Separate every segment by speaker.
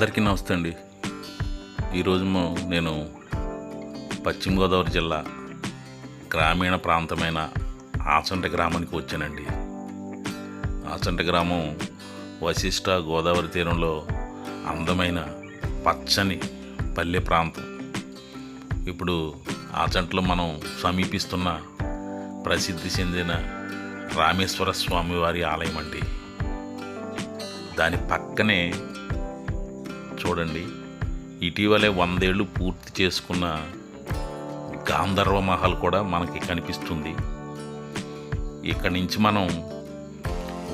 Speaker 1: అందరికీ నమస్తే అండి. ఈరోజు నేను పశ్చిమ గోదావరి జిల్లా గ్రామీణ ప్రాంతమైన ఆచంట గ్రామానికి వచ్చానండి. ఆచంట గ్రామం వశిష్ట గోదావరి తీరంలో అందమైన పచ్చని పల్లె ప్రాంతం. ఇప్పుడు ఆచంటలో మనం సమీపిస్తున్న ప్రసిద్ధి చెందిన రామేశ్వర స్వామి వారి ఆలయం అండి. దాని పక్కనే చూడండి. ఇటీవలే వందేళ్ళు పూర్తి చేసుకున్న గాంధర్వ మహల్ కూడా మనకి కనిపిస్తుంది. ఇక్కడి నుంచి మనం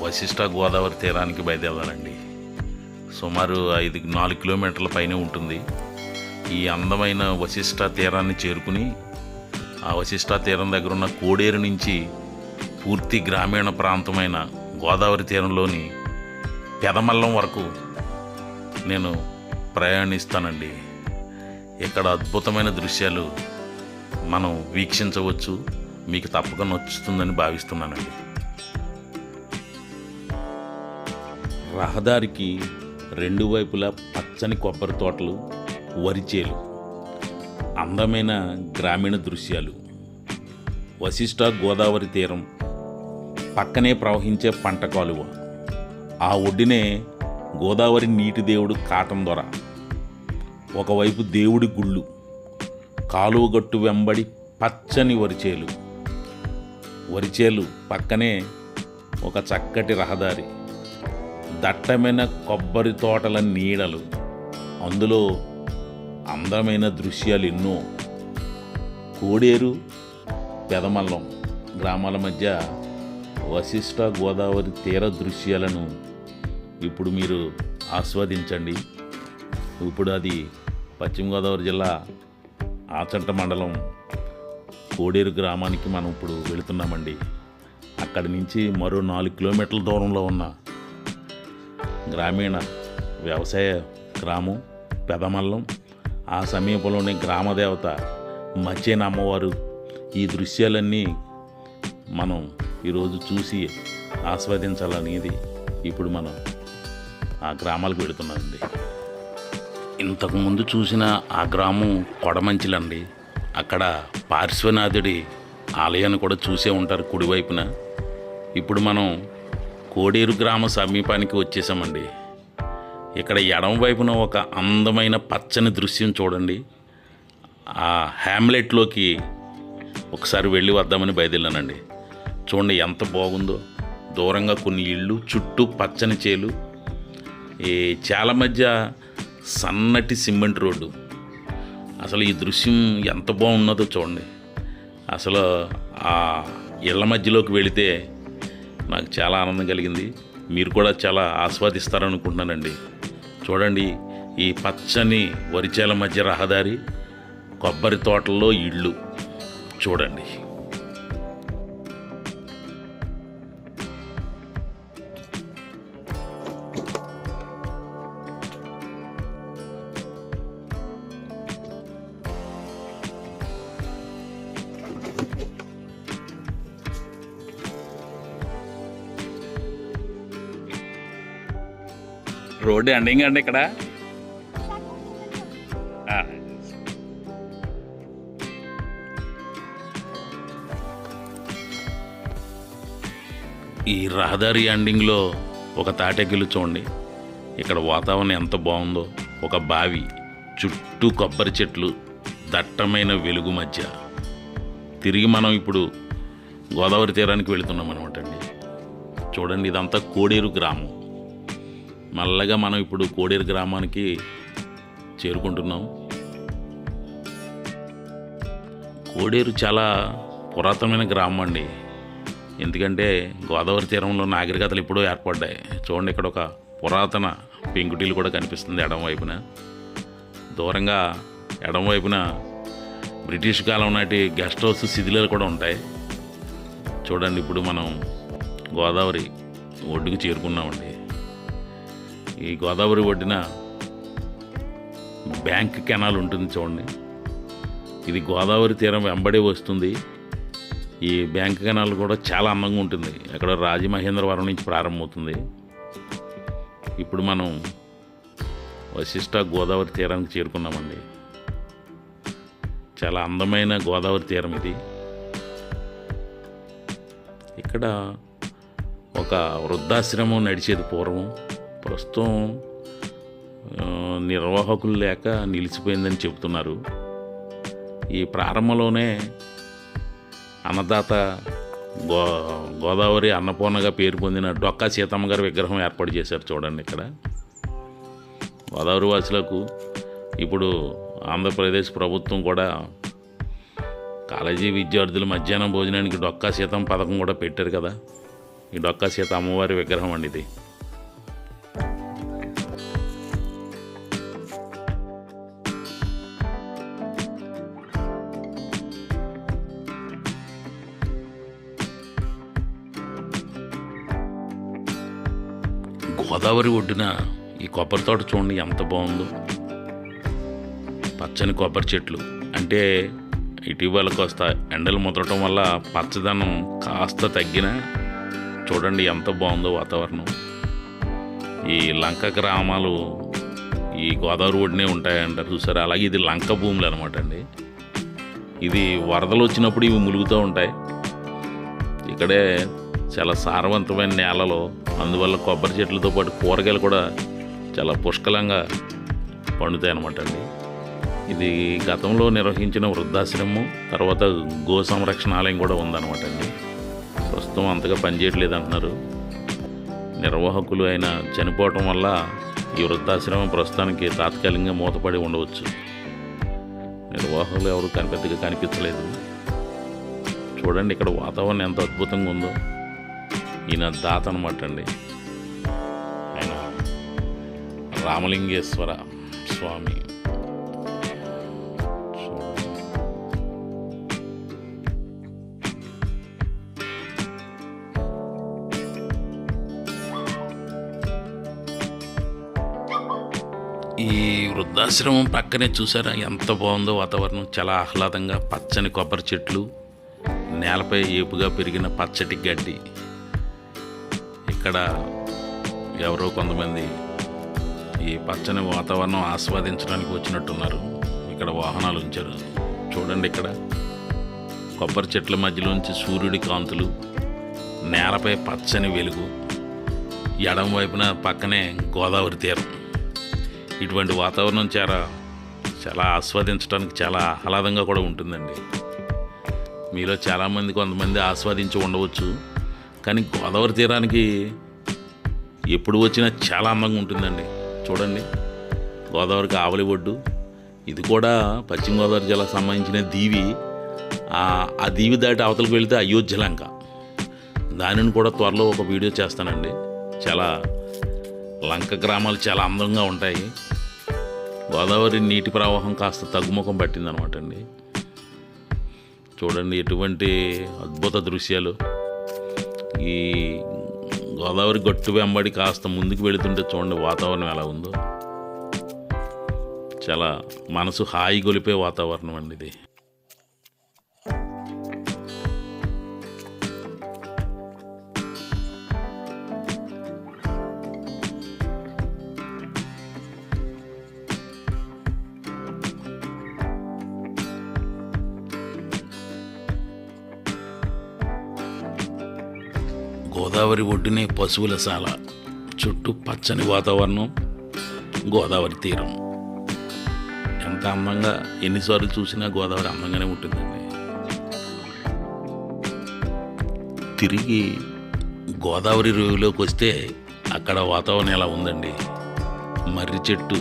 Speaker 1: వశిష్ట గోదావరి తీరానికి బయలుదేరాలండి. సుమారు ఐదు నాలుగు కిలోమీటర్ల పైనే ఉంటుంది. ఈ అందమైన వశిష్ట తీరాన్ని చేరుకుని ఆ వశిష్ట తీరం దగ్గర ఉన్న కోడేరు నుంచి పూర్తి గ్రామీణ ప్రాంతమైన గోదావరి తీరంలోని పెదమల్లం వరకు నేను ప్రయాణిస్తానండి. ఇక్కడ అద్భుతమైన దృశ్యాలు మనం వీక్షించవచ్చు మీకు తప్పక నచ్చుతుందని భావిస్తున్నానండి. రహదారికి రెండు వైపులా పచ్చని కొబ్బరి తోటలు వరిచేలు అందమైన గ్రామీణ దృశ్యాలు. వశిష్ట గోదావరి తీరం పక్కనే ప్రవహించే పంట కాలువ. ఆ ఒడ్డునే గోదావరి నీటి దేవుడు కాటం దొర ఒకవైపు దేవుడి గుళ్ళు కాలువ గట్టు వెంబడి పచ్చని వరిచేలు. వరిచేలు పక్కనే ఒక చక్కటి రహదారి దట్టమైన కొబ్బరి తోటల నీడలు. అందులో అందమైన దృశ్యాలు ఎన్నో. కోడేరు పెదమల్లం గ్రామాల మధ్య వశిష్ట గోదావరి తీర దృశ్యాలను ఇప్పుడు మీరు ఆస్వాదించండి. ఇప్పుడు అది పశ్చిమ గోదావరి జిల్లా ఆచంట మండలం కోడేరు గ్రామానికి మనం ఇప్పుడు వెళుతున్నామండి. అక్కడి నుంచి మరో నాలుగు కిలోమీటర్ల దూరంలో ఉన్న గ్రామీణ వ్యవసాయ గ్రామం పెదమల్లం. ఆ సమీపంలోని గ్రామదేవత మచ్చేన అమ్మవారు ఈ దృశ్యాలన్నీ మనం ఈరోజు చూసి ఆస్వాదించాలనేది ఇప్పుడు మనం ఆ గ్రామాలకు వెళుతున్నామండి. ఇంతకుముందు చూసిన ఆ గ్రామం కొడమంచిలండి. అక్కడ పార్శ్వనాథుడి ఆలయాన్ని కూడా చూసే ఉంటారు కుడివైపున. ఇప్పుడు మనం కోడేరు గ్రామ సమీపానికి వచ్చేసామండి. ఇక్కడ ఎడమ వైపున ఒక అందమైన పచ్చని దృశ్యం చూడండి. ఆ హ్యామ్లెట్లోకి ఒకసారి వెళ్ళి వద్దామని బయలుదేరానండి. చూడండి ఎంత బాగుందో. దూరంగా కొన్ని ఇళ్ళు చుట్టూ పచ్చని చేలు. ఈ చాలా మధ్య సన్నటి సిమెంట్ రోడ్డు. అసలు ఈ దృశ్యం ఎంత బాగున్నదో చూడండి. అసలు ఆ ఇళ్ళ మధ్యలోకి వెళితే నాకు చాలా ఆనందం కలిగింది. మీరు కూడా చాలా ఆస్వాదిస్తారనుకుంటున్నానండి. చూడండి ఈ పచ్చని వరిచేల మధ్య రహదారి కొబ్బరి తోటల్లో ఇళ్ళు. చూడండి. గుడ్ అండి అండి ఇక్కడ. ఈ రహదారి ఎండింగ్లో ఒక తాటెగ్గులు చూడండి. ఇక్కడ వాతావరణం ఎంత బాగుందో ఒక బావి చుట్టూ కొబ్బరి చెట్లు దట్టమైన వెలుగు మధ్య. తిరిగి మనం ఇప్పుడు గోదావరి తీరానికి వెళుతున్నాం అనమాట అండి. చూడండి ఇదంతా కోడేరు గ్రామం. మల్లగా మనం ఇప్పుడు కోడేరు గ్రామానికి చేరుకుంటున్నాం. కోడేరు చాలా పురాతనమైన గ్రామం అండి. ఎందుకంటే గోదావరి తీరంలో నాగరికతలు ఎప్పుడో ఏర్పడ్డాయి. చూడండి ఇక్కడ ఒక పురాతన పెంకుటీలు కూడా కనిపిస్తుంది ఎడం వైపున. దూరంగా ఎడం వైపున బ్రిటిష్ కాలం నాటి గెస్ట్ హౌస్ శిథిలాలు కూడా ఉంటాయి. చూడండి ఇప్పుడు మనం గోదావరి ఒడ్డుకు చేరుకున్నామండి. ఈ గోదావరి ఒడ్డున బ్యాంక్ కెనాల్ ఉంటుంది చూడండి. ఇది గోదావరి తీరం వెంబడే వస్తుంది. ఈ బ్యాంక్ కెనాల్ కూడా చాలా అందంగా ఉంటుంది. అక్కడ రాజమహేంద్రవరం నుంచి ప్రారంభమవుతుంది. ఇప్పుడు మనం వశిష్ట గోదావరి తీరానికి చేరుకున్నామండి. చాలా అందమైన గోదావరి తీరం ఇది. ఇక్కడ ఒక వృద్ధాశ్రమం నడిచేది పూర్వం. ప్రస్తుతం నిర్వాహకులు లేక నిలిచిపోయిందని చెబుతున్నారు. ఈ ప్రారంభంలోనే అన్నదాత గో గోదావరి అన్నపూర్ణగా పేరు పొందిన డొక్కా సీతమ్మ గారి విగ్రహం ఏర్పాటు చేశారు చూడండి ఇక్కడ. గోదావరి వాసులకు ఇప్పుడు ఆంధ్రప్రదేశ్ ప్రభుత్వం కూడా కాలేజీ విద్యార్థులు మధ్యాహ్నం భోజనానికి డొక్కా సీతం పథకం కూడా పెట్టారు కదా. ఈ డొక్కా సీత అమ్మవారి విగ్రహం అండి ఇది. గోదావరి ఒడ్డున ఈ కొబ్బరి తోట చూడండి ఎంత బాగుందో. పచ్చని కొబ్బరి చెట్లు. అంటే ఇటీవల కాస్త ఎండలు ముదరటం వల్ల పచ్చదనం కాస్త తగ్గిన చూడండి ఎంత బాగుందో వాతావరణం. ఈ లంక గ్రామాలు ఈ గోదావరి ఒడ్డునే ఉంటాయంటారు చూసారు? అలాగే ఇది లంక భూములు అనమాట అండి. ఇది వరదలు వచ్చినప్పుడు ఇవి ములుగుతూ ఉంటాయి. ఇక్కడే చాలా సారవంతమైన నేలలో అందువల్ల కొబ్బరి చెట్లతో పాటు కూరగాయలు కూడా చాలా పుష్కలంగా పండుతాయి అన్నమాట అండి. ఇది గతంలో నిర్వహించిన వృద్ధాశ్రమం తర్వాత గో సంరక్షణాలయం కూడా ఉందన్నమాట అండి. ప్రస్తుతం అంతగా పనిచేయట్లేదు అంటున్నారు నిర్వాహకులు అయిన చనిపోవటం వల్ల ఈ వృద్ధాశ్రమం ప్రస్తుతానికి తాత్కాలికంగా మూతపడి ఉండవచ్చు. నిర్వాహకులు ఎవరు కనిపెద్దగా కనిపించలేదు. చూడండి ఇక్కడ వాతావరణం ఎంత అద్భుతంగా ఉందో. ఈయన దాత అనమాట అండి. ఆయన రామలింగేశ్వర స్వామి. ఈ వృద్ధాశ్రమం పక్కనే చూసారా? ఎంత బాగుందో వాతావరణం. చాలా ఆహ్లాదంగా పచ్చని కొబ్బరి చెట్లు నేలపై ఏపుగా పెరిగిన పచ్చటి గడ్డి. ఇక్కడ ఎవరో కొంతమంది ఈ పచ్చని వాతావరణం ఆస్వాదించడానికి వచ్చినట్టున్నారు. ఇక్కడ వాహనాలు ఉంచారు. చూడండి ఇక్కడ. కొబ్బరి చెట్ల మధ్యలోంచి సూర్యుడి కాంతులు నేలపై పచ్చని వెలుగు ఎడం వైపున పక్కనే గోదావరి తీరం. ఇటువంటి వాతావరణం చాలా చాలా ఆస్వాదించడానికి చాలా ఆహ్లాదంగా కూడా ఉంటుందండి. మీలో చాలామంది కొంతమంది ఆస్వాదించి ఉండవచ్చు. కానీ గోదావరి తీరానికి ఎప్పుడు వచ్చినా చాలా అందంగా ఉంటుందండి. చూడండి. గోదావరికి ఆవలి ఒడ్డు. ఇది కూడా పశ్చిమ గోదావరి జిల్లాకు సంబంధించిన దీవి. ఆ దీవి దాటి అవతలకు వెళితే అయోధ్య లంక. దానిని కూడా త్వరలో ఒక వీడియో చేస్తానండి. చాలా లంక గ్రామాలు చాలా అందంగా ఉంటాయి. గోదావరి నీటి ప్రవాహం కాస్త తగ్గుముఖం పట్టిందనమాట అండి చూడండి ఎటువంటి అద్భుత దృశ్యాలు. ఈ గోదావరి గట్టు వెంబడి కాస్త ముందుకు వెళుతుంటే చూడండి వాతావరణం ఎలా ఉందో. చాలా మనసు హాయి గొలిపే వాతావరణం అండి ఇది. గోదావరి ఒడ్డునే పశువుల శాల చుట్టూ పచ్చని వాతావరణం గోదావరి తీరం. ఎంత అందంగా ఎన్నిసార్లు చూసినా గోదావరి అందంగానే ఉంటుందండి. తిరిగి గోదావరి రేవులోకి వస్తే అక్కడ వాతావరణం ఎలా ఉందండి? మర్రి చెట్టు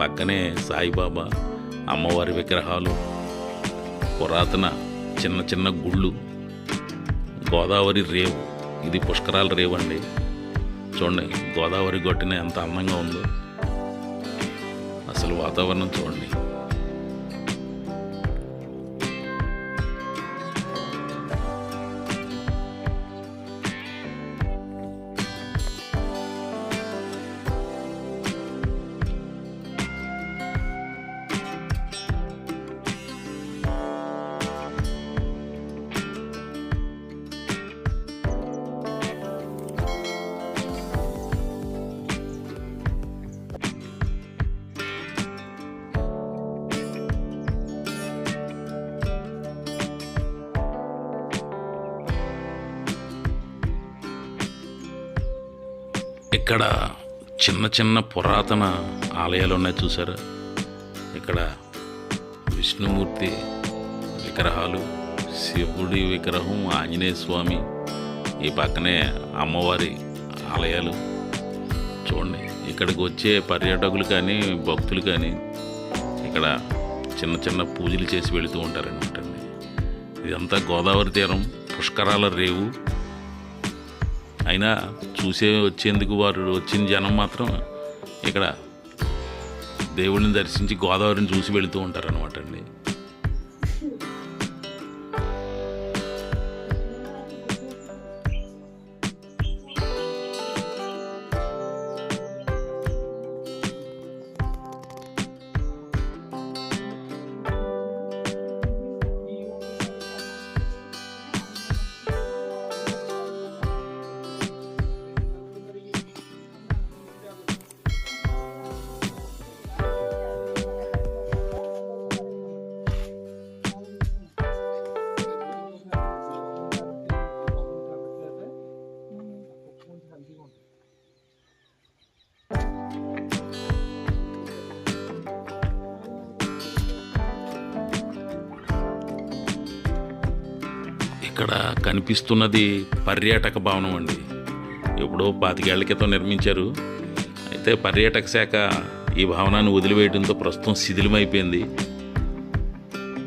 Speaker 1: పక్కనే సాయిబాబా అమ్మవారి విగ్రహాలు పురాతన చిన్న చిన్న గుళ్ళు గోదావరి రేవు. ఇది పుష్కరాల రేవండి. అండి చూడండి గోదావరి గొట్టిన ఎంత అందంగా ఉందో. అసలు వాతావరణం చూడండి. చిన్న చిన్న పురాతన ఆలయాలు ఉన్నాయి చూసారా ఇక్కడ విష్ణుమూర్తి విగ్రహాలు శివుడి విగ్రహం ఆంజనేయ స్వామి ఈ పక్కనే అమ్మవారి ఆలయాలు. చూడండి ఇక్కడికి వచ్చే పర్యాటకులు కానీ భక్తులు కానీ ఇక్కడ చిన్న చిన్న పూజలు చేసి వెళుతూ ఉంటారనమాట అండి. ఇదంతా గోదావరి తీరం పుష్కరాల రేవు అయినా చూసే వచ్చేందుకు వారు వచ్చిన జనం మాత్రం ఇక్కడ దేవుడిని దర్శించి గోదావరిని చూసి వెళుతూ ఉంటారనమాట అండి. ఇక్కడ కనిపిస్తున్నది పర్యాటక భవనం అండి. ఎప్పుడో పాతికేళ్ళ క్రితం నిర్మించారు. అయితే పర్యాటక శాఖ ఈ భవనాన్ని వదిలివేయడంతో ప్రస్తుతం శిథిలమైపోయింది.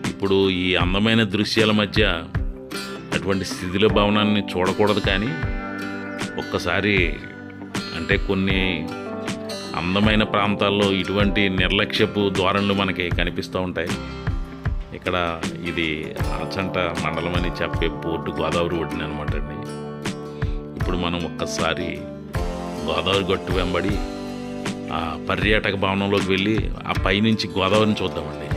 Speaker 1: ఇప్పుడు ఈ అందమైన దృశ్యాల మధ్య అటువంటి శిథిల భవనాన్ని చూడకూడదు కానీ ఒక్కసారి అంటే కొన్ని అందమైన ప్రాంతాల్లో ఇటువంటి నిర్లక్ష్యపు ధోరణులు మనకి కనిపిస్తూ ఉంటాయి. ఇక్కడ ఇది అచంట మండలం అని చెప్పే పోర్టు గోదావరి ఒడ్డున అనమాట అండి. ఇప్పుడు మనం ఒక్కసారి గోదావరి గట్టు వెంబడి ఆ పర్యాటక భవనంలోకి వెళ్ళి ఆ పైనుంచి గోదావరిని చూద్దామండి.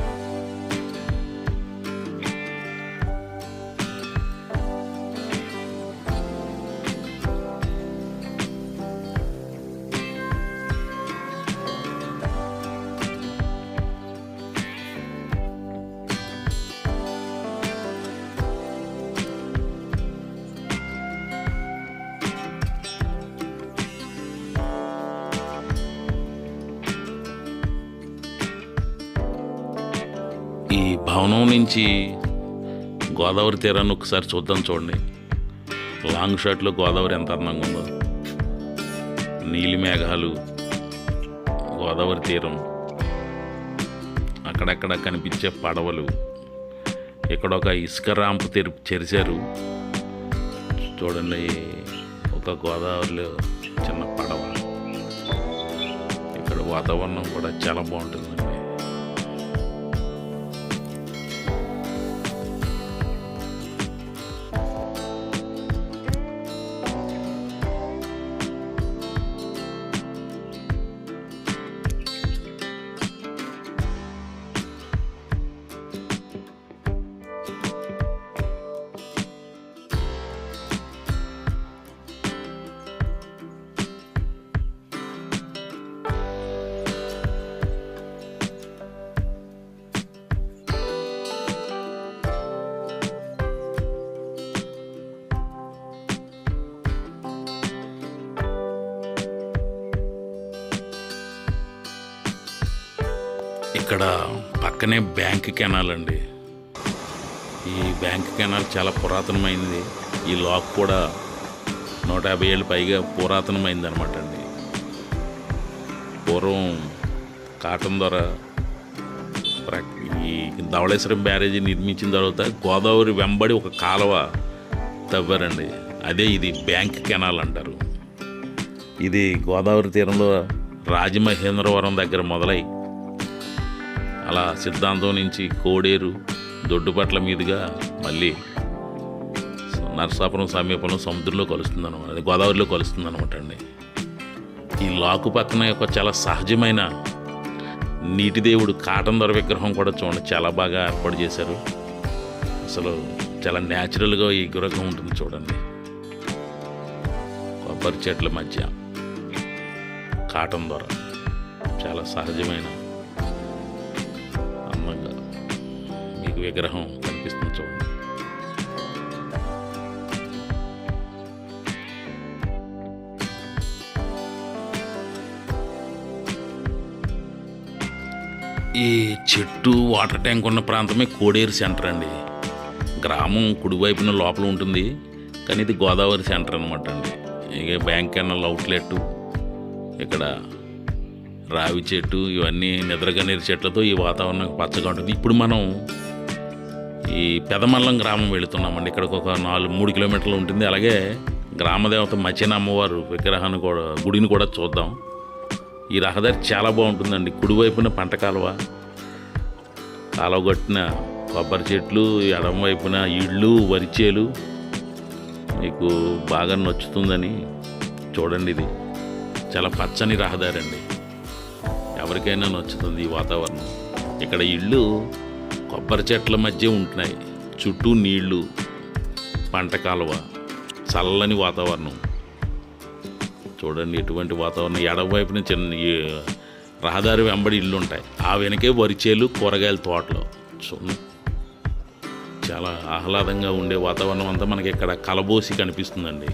Speaker 1: నుంచి గోదావరి తీరాన్ని ఒకసారి చూద్దాం చూడండి. లాంగ్ షాట్లో గోదావరి ఎంత అందంగా ఉందో. నీలి మేఘాలు గోదావరి తీరం అక్కడక్కడ కనిపించే పడవలు. ఇక్కడ ఒక ఇసుక రాంపు తెరి చెరిచారు చూడండి ఒక గోదావరిలో చిన్న పడవ. ఇక్కడ వాతావరణం కూడా చాలా బాగుంటుంది. పక్కనే బ్యాంక్ కెనాల్ అండి ఈ బ్యాంక్ కెనాల్ చాలా పురాతనమైనది ఈ లాక్ కూడా నూట యాభై ఏళ్ళు పైగా పురాతనమైంది అనమాట అండి. పూర్వం కాటన్ ద్వారా ప్ర- ఈ ధవళేశ్వరం బ్యారేజీ నిర్మించిన తర్వాత గోదావరి వెంబడి ఒక కాలువ తవ్వారండి. అదే ఇది బ్యాంక్ కెనాల్ అంటారు. ఇది గోదావరి తీరంలో రాజమహేంద్రవరం దగ్గర మొదలై అలా సిద్ధాంతం నుంచి కోడేరు దొడ్డుపట్ల మీదుగా మళ్ళీ నరసాపురం సమీపంలో సముద్రంలో కలుస్తుంది అనమాట అది గోదావరిలో కలుస్తుంది అనమాట అండి. ఈ లాకు పక్కన యొక్క చాలా సహజమైన నీటి దేవుడు కాటన్ దొర విగ్రహం కూడా చూడండి చాలా బాగా ఏర్పాటు చేశారు. అసలు చాలా న్యాచురల్గా ఈ విగ్రహం ఉంటుంది చూడండి. కొబ్బరి చెట్ల మధ్య కాటన్ దొర చాలా సహజమైన అందంగా మీకు విగ్రహం కనిపిస్తుంది చూడండి. ఈ చెట్టు వాటర్ ట్యాంక్ ఉన్న ప్రాంతమే కోడేరు సెంటర్ అండి. గ్రామం కుడివైపున లోపల ఉంటుంది. కానీ ఇది గోదావరి సెంటర్ అనమాట అండి. ఇక బ్యాంక్ కెనల్ అవుట్లెట్ ఇక్కడ రావి చెట్టు ఇవన్నీ నిద్రగనేరు చెట్లతో ఈ వాతావరణం పచ్చగా ఉంటుంది. ఇప్పుడు మనం ఈ పెదమల్లం గ్రామం వెళుతున్నామండి. ఇక్కడికి ఒక నాలుగు మూడు కిలోమీటర్లు ఉంటుంది. అలాగే గ్రామదేవత మచిన అమ్మవారు విగ్రహాన్ని కూడా గుడిని కూడా చూద్దాం. ఈ రహదారి చాలా బాగుంటుందండి. కుడివైపున పంట కాలువ కాలువగట్టిన కొబ్బరి చెట్లు ఎడమ వైపున ఇళ్ళు వరిచేలు. మీకు బాగా నచ్చుతుందని చూడండి ఇది. చాలా పచ్చని రహదారి అండి ఎవరికైనా నచ్చుతుంది ఈ వాతావరణం. ఇక్కడ ఇళ్ళు కొబ్బరి చెట్ల మధ్య ఉంటున్నాయి. చుట్టూ నీళ్ళు పంట కాలువ చల్లని వాతావరణం. చూడండి ఎటువంటి వాతావరణం ఎడమవైపున చిన్న ఈ రహదారి వెంబడి ఇల్లు ఉంటాయి ఆ వెనకే వరిచేలు కూరగాయల తోటలు. చూడండి. చాలా ఆహ్లాదంగా ఉండే వాతావరణం అంతా మనకి ఇక్కడ కలబోసి కనిపిస్తుందండి.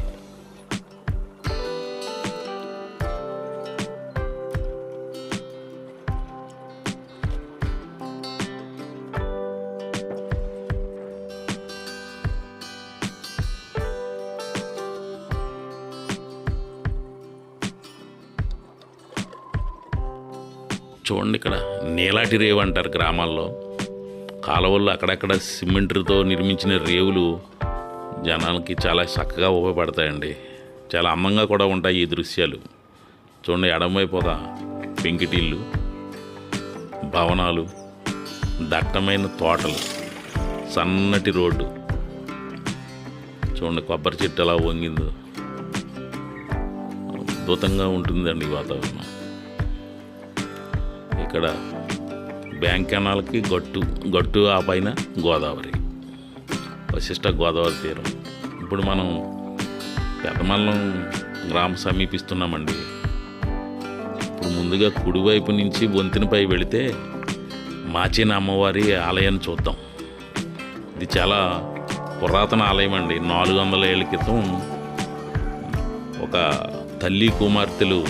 Speaker 1: తాటి రేవు అంటారు గ్రామాల్లో. కాలువల్లో అక్కడక్కడ సిమెంట్తో నిర్మించిన రేవులు జనాలకి చాలా చక్కగా ఉపయోగపడతాయండి. చాలా అందంగా కూడా ఉంటాయి ఈ దృశ్యాలు. చూడండి ఎడమవైపు పెంకిటిళ్ళు భవనాలు దట్టమైన తోటలు సన్నటి రోడ్డు. చూడండి కొబ్బరి చెట్టు ఎలా వంగిందో. అద్భుతంగా ఉంటుందండి వాతావరణం. ఇక్కడ బ్యాంక్ కెనాల్కి గట్టు గట్టు ఆ పైన గోదావరి. వశిష్ట గోదావరి తీరం. ఇప్పుడు మనం పెదమల్లం గ్రామం సమీపిస్తున్నామండి. ఇప్పుడు ముందుగా కుడివైపు నుంచి వంతెనపై వెళితే మాచిన అమ్మవారి ఆలయాన్ని చూద్దాం. ఇది చాలా పురాతన ఆలయం అండి. నాలుగు వందల ఏళ్ళ క్రితం ఒక తల్లి కుమార్తెలు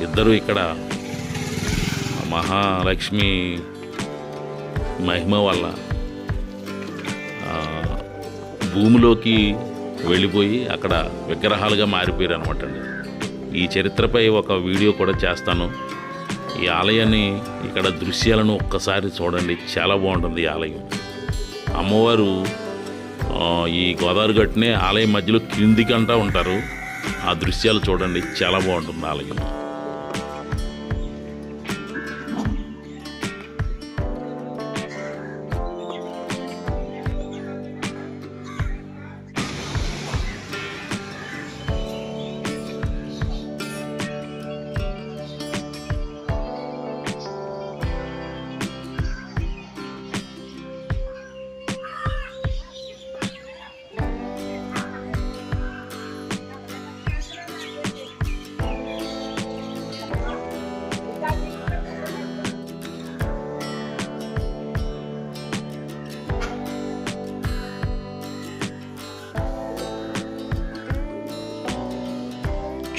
Speaker 1: ఇద్దరు ఇక్కడ మహాలక్ష్మి మహిమ వల్ల భూమిలోకి వెళ్ళిపోయి అక్కడ విగ్రహాలుగా మారిపోయారు అనమాట అండి ఈ చరిత్రపై ఒక వీడియో కూడా చేస్తాను. ఈ ఆలయాన్ని ఇక్కడ దృశ్యాలను ఒక్కసారి చూడండి. చాలా బాగుంటుంది ఈ ఆలయం. అమ్మవారు ఈ గోదావరి గట్టునే ఆలయం మధ్యలో కిందికంటా ఉంటారు. ఆ దృశ్యాలు చూడండి. చాలా బాగుంటుంది ఆలయం.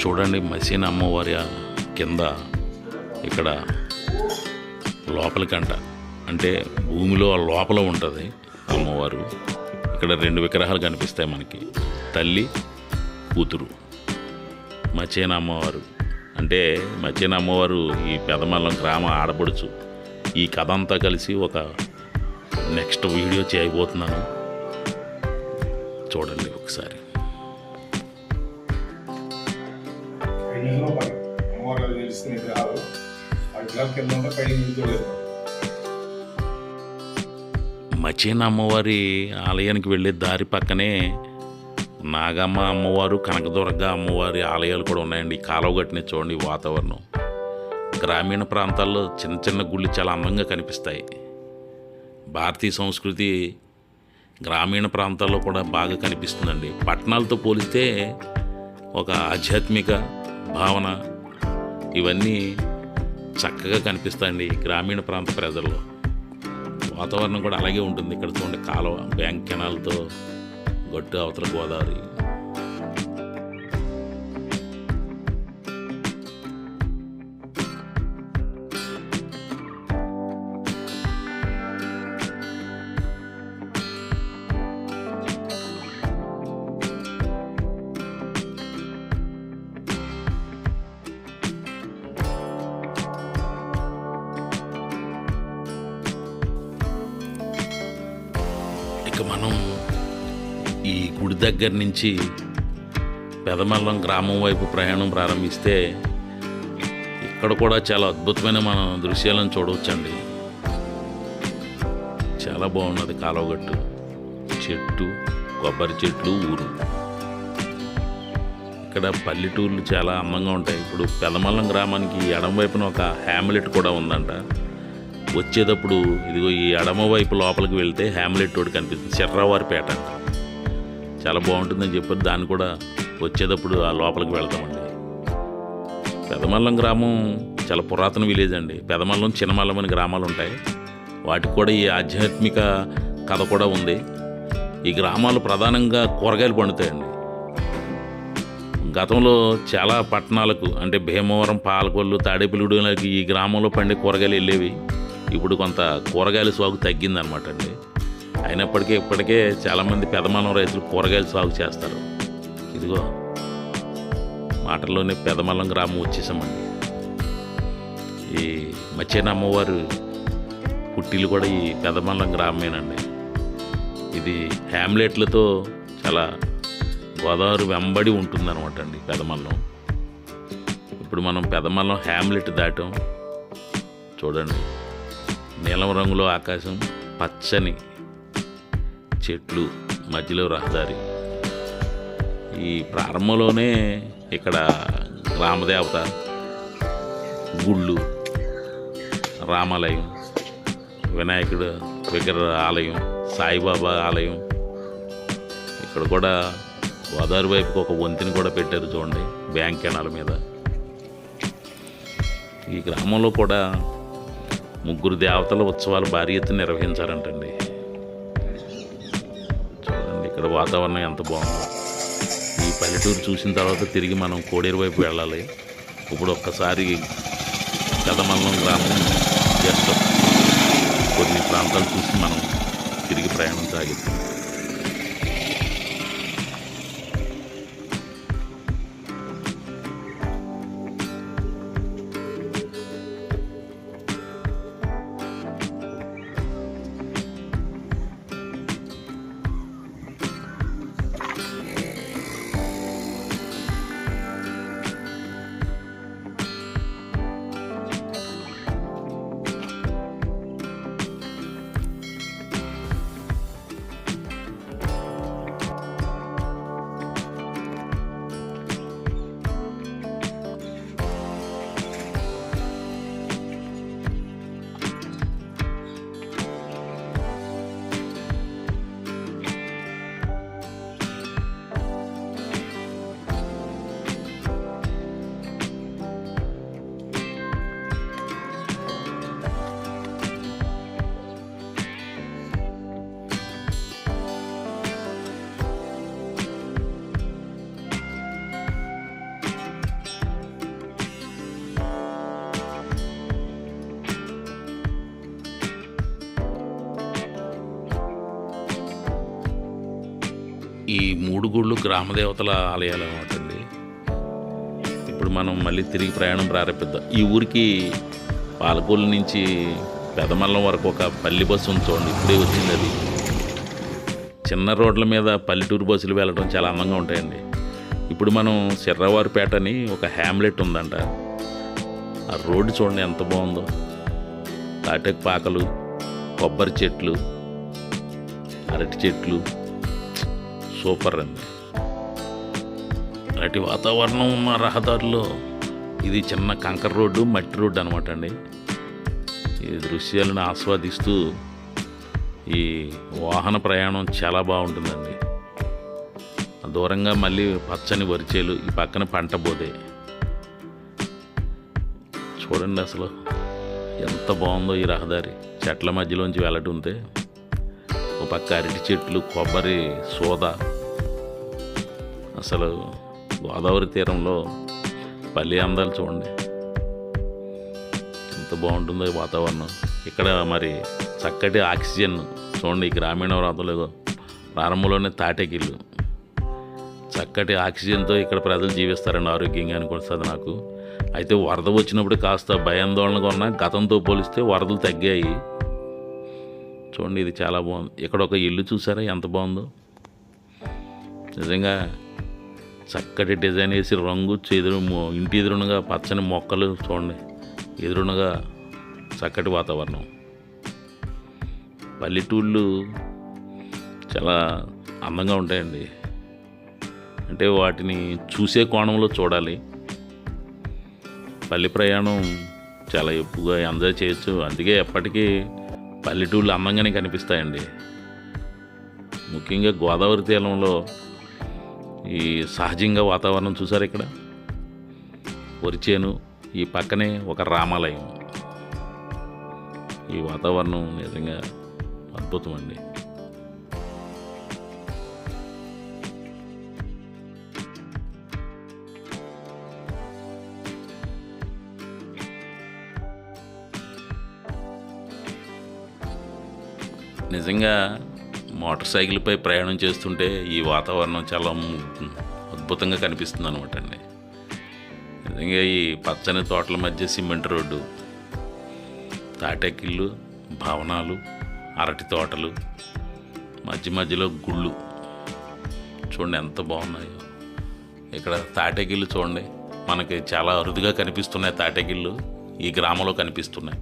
Speaker 1: చూడండి మసీన అమ్మవారి కింద ఇక్కడ లోపలికంట. అంటే భూమిలో ఆ లోపల ఉంటుంది అమ్మవారు. ఇక్కడ రెండు విగ్రహాలు కనిపిస్తాయి మనకి. తల్లి కూతురు. మచేన అమ్మవారు. అంటే మచేన అమ్మవారు ఈ పెదమల్లం గ్రామ ఆడపడుచు. ఈ కథ అంతా కలిసి ఒక నెక్స్ట్ వీడియో చేయబోతున్నాను.
Speaker 2: ఆ కింద ఉంటే పైన
Speaker 1: మచేన అమ్మవారి ఆలయానికి వెళ్ళే దారి పక్కనే నాగమ్మ అమ్మవారు కనకదుర్గ అమ్మవారి ఆలయాలు కూడా ఉన్నాయండి. కాలువ కట్టిన చూడండి వాతావరణం. గ్రామీణ ప్రాంతాల్లో చిన్న చిన్న గుళ్ళు చాలా అందంగా కనిపిస్తాయి. భారతీయ సంస్కృతి గ్రామీణ ప్రాంతాల్లో కూడా బాగా కనిపిస్తుందండి. పట్టణాలతో పోలిస్తే ఒక ఆధ్యాత్మిక భావన ఇవన్నీ చక్కగా కనిపిస్తాయండి గ్రామీణ ప్రాంత ప్రజల్లో. వాతావరణం కూడా అలాగే ఉంటుంది. ఇక్కడ చూడండి కాలువ బ్యాంక్ కెనాల్తో గట్టు అవతల గోదావరి. ఇక మనం ఈ గుడి దగ్గర నుంచి పెదమల్లం గ్రామం వైపు ప్రయాణం ప్రారంభిస్తే ఇక్కడ కూడా చాలా అద్భుతమైన మన దృశ్యాలను చూడవచ్చండి. చాలా బాగున్నది కాలువగట్టు. చెట్టు కొబ్బరి చెట్లు ఊరు. ఇక్కడ పల్లెటూర్లు చాలా అందంగా ఉంటాయి. ఇప్పుడు పెదమల్లం గ్రామానికి ఎడం వైపున ఒక హ్యామ్లెట్ కూడా ఉందంట. వచ్చేటప్పుడు ఇదిగో ఈ ఎడమ వైపు లోపలికి వెళ్తే హ్యామ్లెట్ ఒకటి కనిపిస్తుంది చెర్రావారిపేట అంట. చాలా బాగుంటుందని చెప్పారు దాన్ని కూడా వచ్చేటప్పుడు ఆ లోపలికి వెళ్తామండి పెదమల్లం గ్రామం చాలా పురాతన విలేజ్ అండి. పెదమల్లం చిన్నమల్లం అని గ్రామాలు ఉంటాయి. వాటికి కూడా ఈ ఆధ్యాత్మిక కథ కూడా ఉంది. ఈ గ్రామాలు ప్రధానంగా కూరగాయలు పండుతాయండి. గతంలో చాలా పట్టణాలకు అంటే భీమవరం పాలకొల్లు తాడేపల్లిగూడెంలకి ఈ గ్రామంలో పండే కూరగాయలు వెళ్ళేవి. ఇప్పుడు కొంత కూరగాయల సాగు తగ్గిందనమాట అండి. అయినప్పటికీ ఇప్పటికే చాలామంది పెదమల్లం రైతులు కూరగాయలు సాగు చేస్తారు. ఇదిగో మాటల్లోనే పెదమల్లం గ్రామం వచ్చేసామండి. ఈ మచ్చేన అమ్మవారు పుట్టిలు కూడా ఈ పెదమల్లం గ్రామమేనండి. ఇది హ్యామ్లెట్లతో చాలా గోదావరి వెంబడి ఉంటుందన్నమాట అండి పెదమల్లం ఇప్పుడు మనం పెదమల్లం హ్యామ్లెట్ దాటాం. చూడండి. నీలం రంగులో ఆకాశం పచ్చని చెట్లు మధ్యలో రహదారి. ఈ ప్రారంభంలోనే ఇక్కడ రామదేవత గుళ్ళు రామాలయం వినాయకుడు విగ్రహ ఆలయం సాయిబాబా ఆలయం. ఇక్కడ కూడా గోదావరి వైపుకి ఒక వంతెని కూడా పెట్టారు చూడండి బ్యాంక్ కెనాల మీద. ఈ గ్రామంలో కూడా ముగ్గురు దేవతల ఉత్సవాలు భారీ ఎత్తున నిర్వహించారంటండి. చూడండి ఇక్కడ వాతావరణం ఎంత బాగుందో. ఈ పల్లెటూరు చూసిన తర్వాత తిరిగి మనం కోడేరు వైపు వెళ్ళాలి. ఇప్పుడు ఒక్కసారి కదమల్లం గ్రామం జస్ట్ కొన్ని ప్రాంతాలు చూసి మనం తిరిగి ప్రయాణం సాగిద్దాం. ఈ మూడు గుళ్ళు గ్రామదేవతల ఆలయాలు అనమాట అండి ఇప్పుడు మనం మళ్ళీ తిరిగి ప్రయాణం ప్రారంభిద్దాం. ఈ ఊరికి పాలకొల్లు నుంచి పెదమల్లం వరకు ఒక పల్లి బస్సు ఉంది చూడండి ఇప్పుడే వచ్చింది అది. చిన్న రోడ్ల మీద పల్లెటూరు బస్సులు వెళ్ళడం చాలా అందంగా ఉంటాయండి. ఇప్పుడు మనం సిర్రవారిపేట అని ఒక హ్యామ్లెట్ ఉందంట. ఆ రోడ్డు చూడండి ఎంత బాగుందో. తాటెక్ పాకలు కొబ్బరి చెట్లు అరటి చెట్లు సూపర్ అండి. అలాంటి వాతావరణం ఉన్న రహదారిలో ఇది చిన్న కంకర రోడ్డు మట్టి రోడ్డు అనమాట అండి. ఈ దృశ్యాలను ఆస్వాదిస్తూ ఈ వాహన ప్రయాణం చాలా బాగుంటుందండి. దూరంగా మళ్ళీ పచ్చని వరిచేలు ఈ పక్కన పంట బోదే. చూడండి అసలు ఎంత బాగుందో ఈ రహదారి. చెట్ల మధ్యలోంచి వెళ్ళటుంటే ఒక పక్క అరటి చెట్లు కొబ్బరి సోద. అసలు గోదావరి తీరంలో పల్లి అందాలు చూడండి. ఎంత బాగుంటుందో ఈ వాతావరణం. ఇక్కడ మరి చక్కటి ఆక్సిజన్ చూడండి ఈ గ్రామీణ ప్రాంతంలో ప్రారంభంలోనే తాటెకిల్లు చక్కటి ఆక్సిజన్తో ఇక్కడ ప్రజలు జీవిస్తారండి ఆరోగ్యంగా అనిపిస్తుంది నాకు. అయితే వరద వచ్చినప్పుడు కాస్త భయాందోళనగా ఉన్న గతంతో పోలిస్తే వరదలు తగ్గాయి. చూడండి ఇది చాలా బాగుంది. ఇక్కడ ఒక ఇల్లు చూసారా? ఎంత బాగుందో. నిజంగా చక్కటి డిజైన్ వేసి రంగు ఎదురు ఇంటి ఎదురునగా పచ్చని మొక్కలు చూడండి. ఎదురునగా చక్కటి వాతావరణం. పల్లెటూళ్ళు చాలా అందంగా ఉంటాయండి. అంటే వాటిని చూసే కోణంలో చూడాలి. పల్లె ప్రయాణం చాలా ఎక్కువగా ఎంజాయ్ చేయొచ్చు. అందుకే ఎప్పటికీ పల్లెటూళ్ళు అందంగానే కనిపిస్తాయండి. ముఖ్యంగా గోదావరి తీరంలో ఈ సహజంగా వాతావరణం చూసారు ఇక్కడ? వరిచేను ఈ పక్కనే ఒక రామాలయం. ఈ వాతావరణం నిజంగా అద్భుతం అండి. నిజంగా మోటార్ సైకిల్పై ప్రయాణం చేస్తుంటే ఈ వాతావరణం చాలా అద్భుతంగా కనిపిస్తుంది అనమాట అండి. నిజంగా ఈ పచ్చని తోటల మధ్య సిమెంట్ రోడ్డు తాటెక్కిళ్ళు భవనాలు అరటి తోటలు మధ్య మధ్యలో గుళ్ళు. చూడండి ఎంత బాగున్నాయో. ఇక్కడ తాటేకిళ్ళు చూడండి. మనకి చాలా అరుదుగా కనిపిస్తున్నాయి తాటేకిళ్ళు. ఈ గ్రామంలో కనిపిస్తున్నాయి.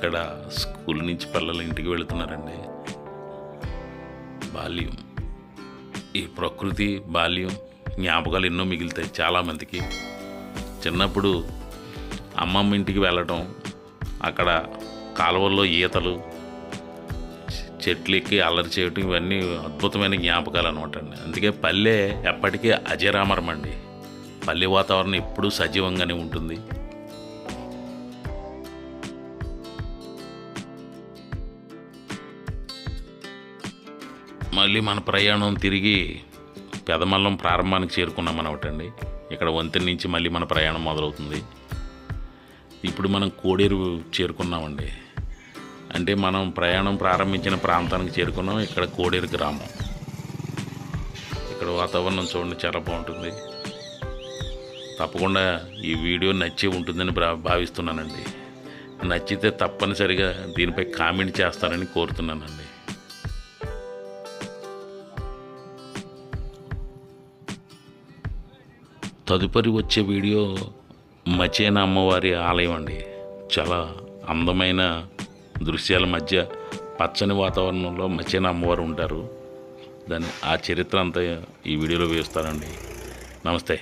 Speaker 1: అక్కడ స్కూల్ నుంచి పిల్లలు ఇంటికి వెళుతున్నారండి. బాల్యం. ఈ ప్రకృతి బాల్యం జ్ఞాపకాలు ఎన్నో మిగులుతాయి చాలామందికి చిన్నప్పుడు అమ్మమ్మ ఇంటికి వెళ్ళటం అక్కడ కాలువల్లో ఈతలు చెట్లు ఎక్కి అల్లరి చేయటం ఇవన్నీ అద్భుతమైన జ్ఞాపకాలు అనమాట అండి. అందుకే పల్లె ఎప్పటికీ అజరామరం అండి పల్లె వాతావరణం ఎప్పుడూ సజీవంగానే ఉంటుంది. మళ్ళీ మన ప్రయాణం తిరిగి పెదమల్లం ప్రారంభానికి చేరుకున్నాం అనవటండి. ఇక్కడ వంతెన నుంచి మళ్ళీ మన ప్రయాణం మొదలవుతుంది. ఇప్పుడు మనం కోడేరు చేరుకున్నామండి. అంటే మనం ప్రయాణం ప్రారంభించిన ప్రాంతానికి చేరుకున్నాం. ఇక్కడ కోడేరు గ్రామం. ఇక్కడ వాతావరణం చూడండి చాలా బాగుంటుంది. తప్పకుండా ఈ వీడియో నచ్చి ఉంటుందని భా భావిస్తున్నానండి. నచ్చితే తప్పనిసరిగా దీనిపై కామెంట్ చేస్తారని కోరుతున్నానండి. తదుపరి వచ్చే వీడియో మచేన అమ్మవారి ఆలయం అండి. చాలా అందమైన దృశ్యాల మధ్య పచ్చని వాతావరణంలో మచేన అమ్మవారు ఉంటారు. దాని ఆ చరిత్ర అంతా ఈ వీడియోలో వేస్తానండి. నమస్తే.